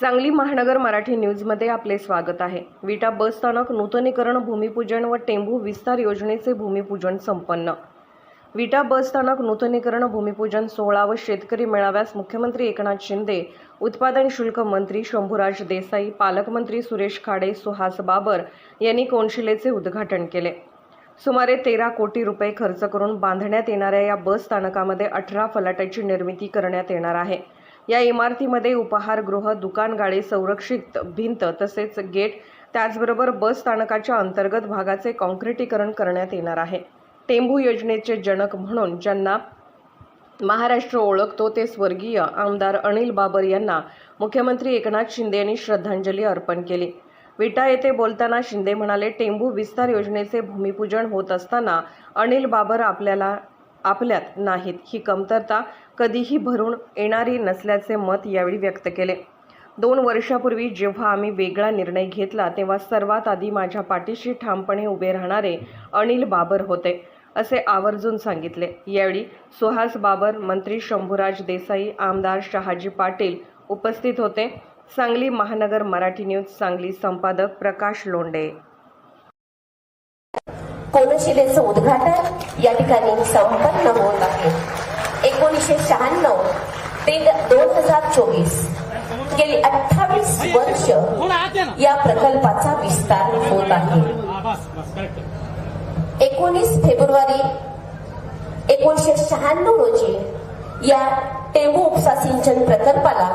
सांगली महानगर मराठी न्यूजमध्ये आपले स्वागत आहे. विटा बस स्थानक नूतनीकरण भूमिपूजन व टेंभू विस्तार योजनेचे भूमिपूजन संपन्न. विटा बस स्थानक नूतनीकरण भूमिपूजन सोहळा व शेतकरी मेळाव्यास मुख्यमंत्री एकनाथ शिंदे उत्पादन शुल्क मंत्री शंभूराज देसाई पालकमंत्री सुरेश खाडे सुहास बाबर यांनी कोनशिलेचे उद्घाटन केले. सुमारे तेरा कोटी रुपये खर्च करून बांधण्यात येणाऱ्या या बस स्थानकामध्ये अठरा फलाटाची निर्मिती करण्यात येणार आहे. या इमारतीमध्ये उपहारगृह दुकानगाडी संरक्षित भिंत तसेच गेट त्याचबरोबर बस स्थानकाच्या अंतर्गत भागाचे कॉन्क्रिटीकरण करण्यात येणार आहे. टेंभू योजनेचे जनक म्हणून ज्यांना महाराष्ट्र ओळखतो ते स्वर्गीय आमदार अनिल बाबर यांना मुख्यमंत्री एकनाथ शिंदे यांनी श्रद्धांजली अर्पण केली. विटा येथे बोलताना शिंदे म्हणाले टेंभू विस्तार योजनेचे भूमिपूजन होत असताना अनिल बाबर आपल्याला आपल्यात नाहीत. ही कमतरता कधीही भरून येणारी नसल्याचे मत यावेळी व्यक्त केले. दोन वर्षापूर्वी जेव्हा आम्ही वेगळा निर्णय घेतला तेव्हा सर्वात आधी माझ्या पाठीशी ठामपणे उभे राहणारे अनिल बाबर होते असे आवर्जून सांगितले. यावेळी सुहास बाबर मंत्री शंभूराज देसाई आमदार शहाजी पाटील उपस्थित होते. सांगली महानगर मराठी न्यूज सांगली संपादक प्रकाश लोंडे कोनशिलेचं उद्घाटन या ठिकाणी संपन्न होत आहे. एकोणीसशे शहाण्णव ते दोन हजार चोवीस गेली अठ्ठावीस वर्ष या प्रकल्पाचा विस्तार होत आहे. एकोणीस फेब्रुवारी एकोणीसशे शहाण्णव रोजी या टेंबू उपसा सिंचन प्रकल्पाला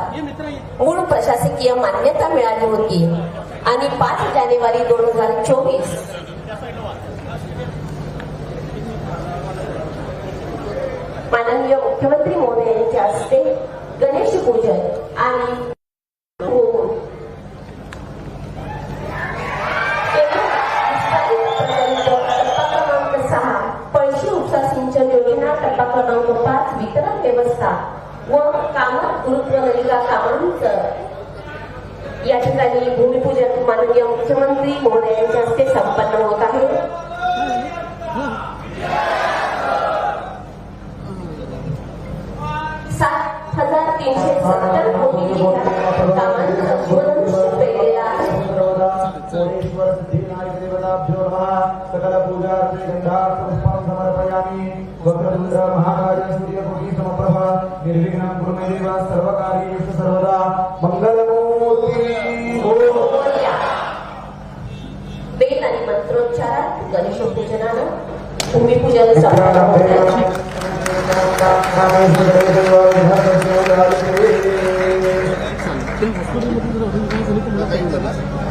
मूळ प्रशासकीय मान्यता मिळाली होती आणि पाच जानेवारी दोन हजार चोवीस माननीय मुख्यमंत्री मोदी यांच्या हस्ते गणेश पूजन आणि योजना वितरण व्यवस्था व कामात गुरुत्व कामांचं या ठिकाणी भूमिपूजन माननीय मुख्यमंत्री महोदय यांच्या हस्ते संपन्न होत आहे. तीनशे सत्तर कोटी कामांचं गुणवृक्ष आहे सकल पूजा समर्पयामि सूर्यकोटि समप्रभा निर्विघ्नं कुरु मे देव सर्वकार्येषु सर्वदा वेद आणि मंत्रोच्चारात भूमिपूजन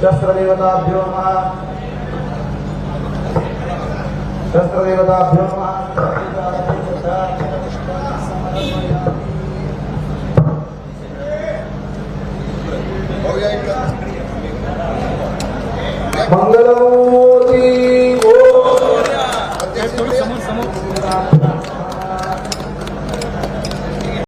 शस्त्रदेवताभ्यो नमः। शस्त्रदेवताभ्यो नमः।